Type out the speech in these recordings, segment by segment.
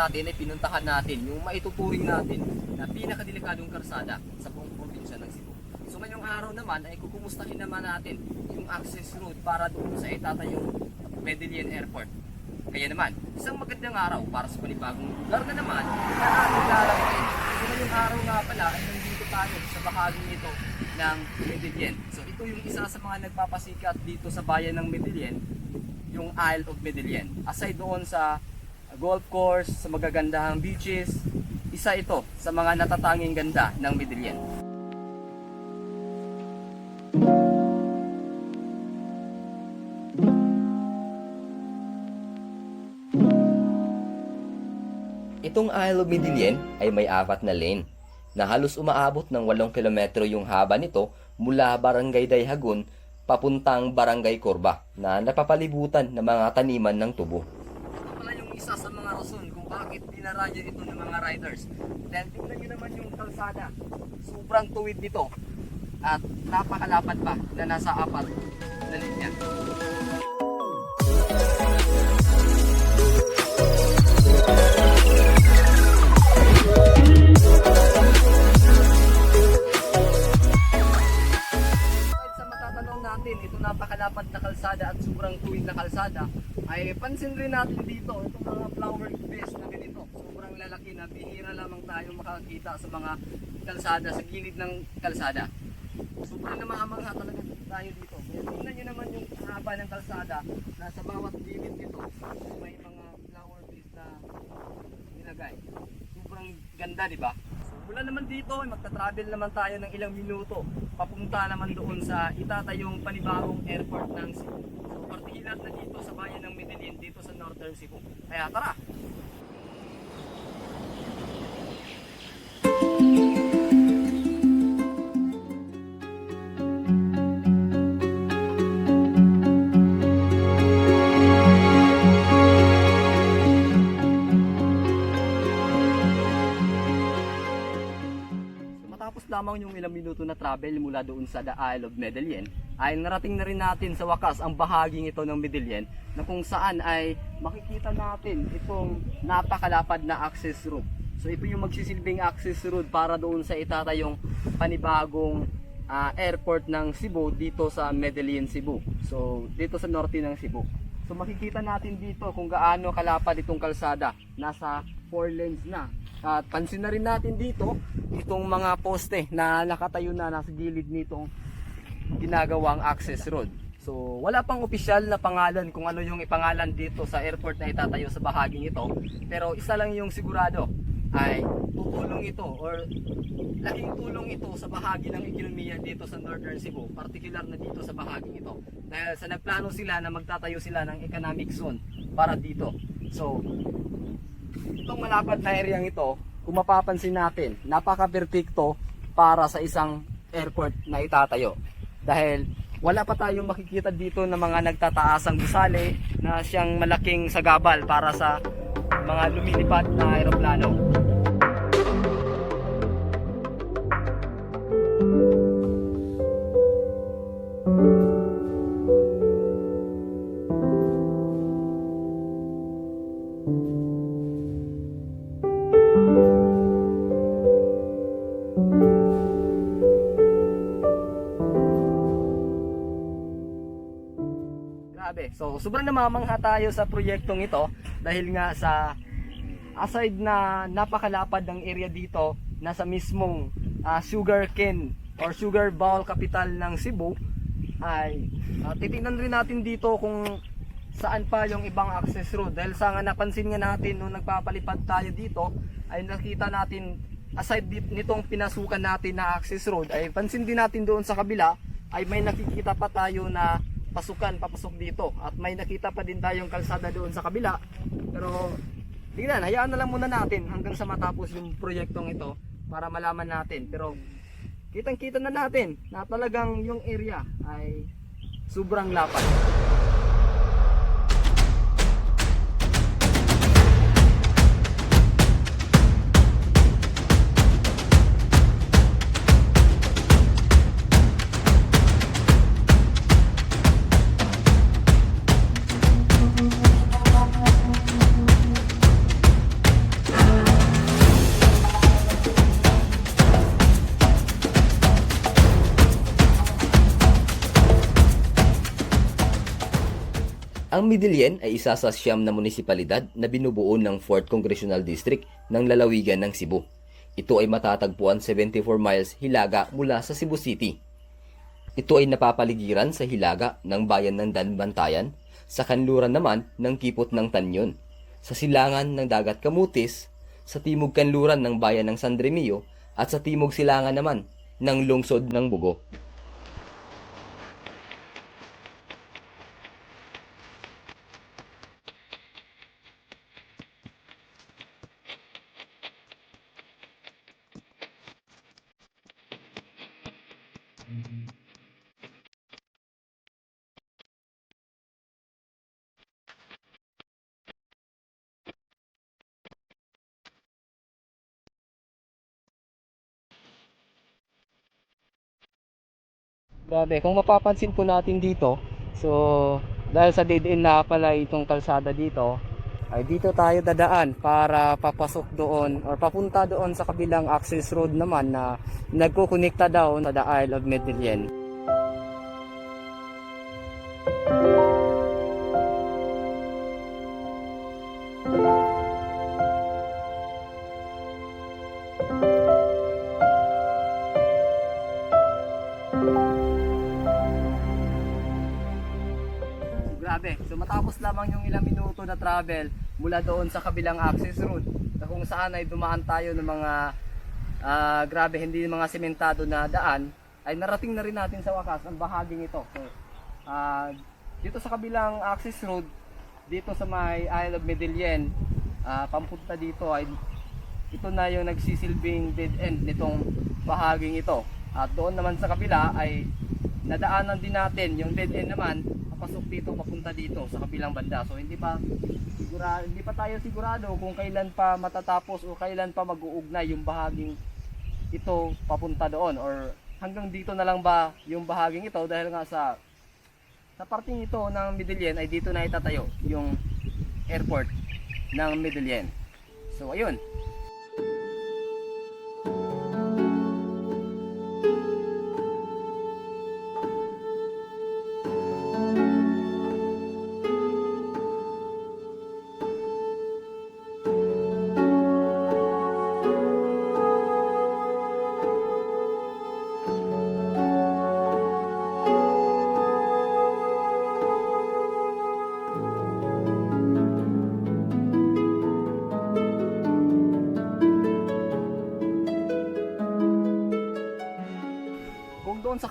natin ay pinuntahan natin yung maituturing natin na pinakadelikadong karsada sa buong probinsya ng Cebu. So ngayong araw naman ay kukumustahin naman natin yung access route para doon sa itatayong Medellin Airport. Kaya naman, isang magandang araw para sa panibagong lugar na naman na ating lalakayin. So ngayong araw nga pala ay nandito tayo sa bahagi ito ng Medellin. So ito yung isa sa mga nagpapasikat dito sa bayan ng Medellin, yung Isle of Medellin. Aside doon sa golf course, sa magagandahang beaches, isa ito sa mga natatanging ganda ng Medellin. Itong Isle of Medellin ay may apat na lane na halos umaabot ng 8 kilometro yung haba nito mula Barangay Dayhagun papuntang Barangay Corba na napapalibutan ng mga taniman ng tubo. Isa sa mga rason kung bakit dinaradyo ito ng mga riders. Then tingnan nyo naman yung kalsada. Sobrang tuwid nito at napakalapad pa na nasa apat na linya. Napakalapad na kalsada at sobrang tuwid na kalsada, ay pansin rin natin dito, itong mga flower beds na ganito. Sobrang lalaki na bihira lamang tayo makakita sa mga kalsada, sa gilid ng kalsada. Sobrang namamangha talaga tayo dito. Kaya tingnan nyo naman yung haba ng kalsada na sa bawat gilid nito, may mga flower beds na nilagay. Sobrang ganda, di ba? Mula naman dito, ay magta-travel naman tayo ng ilang minuto. Papunta naman doon sa itatayong panibagong airport ng Cebu. So, particular na dito sa bayan ng Medellin, dito sa Northern Cebu. Kaya tara! Matapos lamang yung ilang minuto na travel mula doon sa The Isle of Medellin, ay narating na rin natin sa wakas ang bahaging ito ng Medellin na kung saan ay makikita natin itong napakalapad na access route. So ito yung magsisilbing access route para doon sa itatayong panibagong ah, airport ng Cebu dito sa Medellin, Cebu. So dito sa norte ng Cebu. So makikita natin dito kung gaano kalapad itong kalsada. Nasa 4 lanes na. At pansin na rin natin dito itong mga poste na nakatayo na nasa gilid nitong ginagawang access road. So wala pang opisyal na pangalan kung ano yung ipangalan dito sa airport na itatayo sa bahaging ito. Pero isa lang yung sigurado ay tutulong ito or laking tulong ito sa bahagi ng ekonomiya dito sa Northern Cebu, particular na dito sa bahaging ito. Dahil sa nagplano sila na magtatayo sila ng economic zone para dito. So, itong malapad na area ito, kung mapapansin natin, napaka-perfecto para sa isang airport na itatayo. Dahil wala pa tayong makikita dito ng mga nagtataasang gusali na siyang malaking sagabal para sa mga lumilipad na aeroplano. Grabe. So, sobrang namamangha tayo sa proyektong ito dahil nga sa aside na napakalapad ng area dito, nasa mismong ah, sugar cane or sugar bowl capital ng Cebu, ay ah, titingnan rin natin dito kung saan pa yung ibang access road. Dahil sa nga napansin nga natin nung nagpapalipad tayo dito, ay nakita natin aside nitong pinasukan natin na access road, ay pansin din natin doon sa kabila, ay may nakikita pa tayo na pasukan papasok dito. At may nakita pa din tayong kalsada doon sa kabila. Pero tingnan hayaan na lang muna natin hanggang sa matapos yung proyektong ito para malaman natin. Pero kitang kita na natin na talagang yung area ay sobrang lapad Ang Midilien ay isa sa siyam na munisipalidad na binubuo ng 4th Congressional District ng lalawigan ng Cebu. Ito ay matatagpuan 74 miles hilaga mula sa Cebu City. Ito ay napapaligiran sa hilaga ng bayan ng Danbantayan, sa kanluran naman ng Kipot ng Tanyon, sa silangan ng Dagat Kamutis, sa timog kanluran ng bayan ng San Remio, at sa timog silangan naman ng lungsod ng Bugo. Grabe, kung mapapansin po natin dito, so dahil sa dead end na pala itong kalsada dito, ay dito tayo dadaan para papasok doon or papunta doon sa kabilang access road naman na nagkukonekta daw sa The Isle of Medellin. Grabe. So matapos lamang yung ilang minuto na travel mula doon sa kabilang access road na kung saan ay dumaan tayo ng mga ah, grabe hindi mga sementado na daan ay narating na rin natin sa wakas ang bahaging ito. So, ah, dito sa kabilang access road dito sa may Isle of Medellin ah, pampunta dito ay ito na yung nagsisilbing dead end nitong bahaging ito. At doon naman sa kabila ay nadaanan din natin yung dead end naman papasok dito papunta dito sa kabilang banda. So hindi pa sigura hindi pa tayo sigurado kung kailan pa matatapos o kailan pa mag-uugnay yung bahaging ito papunta doon or hanggang dito na lang ba yung bahaging ito dahil nga sa sa parting ito ng Medellin ay dito na itatayo yung airport ng Medellin. So ayun,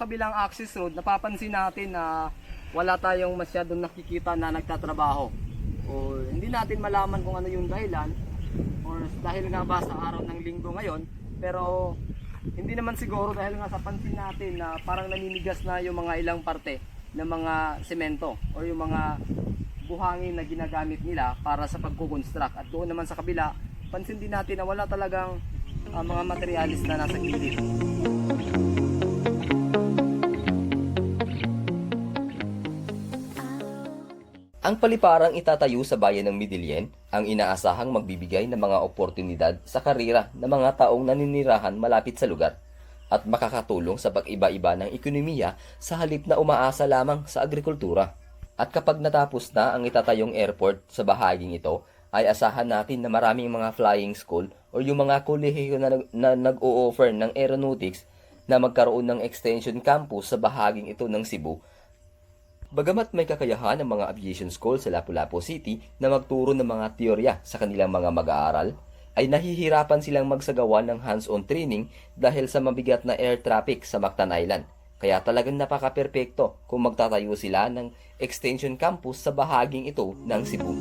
kabilang access road, napapansin natin na wala tayong masyadong nakikita na nagtatrabaho. O hindi natin malaman kung ano yung dahilan or dahil nga ba sa araw ng linggo ngayon, pero hindi naman siguro dahil nga sa pansin natin na parang naninigas na yung mga ilang parte ng mga semento o yung mga buhangin na ginagamit nila para sa pagkukonstruct. At doon naman sa kabila, pansin din natin na wala talagang ah, mga materialis na nasa gilid. Ang paliparang itatayo sa bayan ng Midilien ang inaasahang magbibigay ng mga oportunidad sa karira ng mga taong naninirahan malapit sa lugar at makakatulong sa pag-iba-iba ng ekonomiya sa halip na umaasa lamang sa agrikultura. At kapag natapos na ang itatayong airport sa bahaging ito, ay asahan natin na maraming mga flying school o yung mga kolehiyo na, na nag-o-offer ng aeronautics na magkaroon ng extension campus sa bahaging ito ng Cebu Bagamat may kakayahan ng mga aviation school sa Lapu-Lapu City na magturo ng mga teorya sa kanilang mga mag-aaral, ay nahihirapan silang magsagawa ng hands-on training dahil sa mabigat na air traffic sa Mactan Island. Kaya talagang napaka-perpekto kung magtatayo sila ng extension campus sa bahaging ito ng Cebu.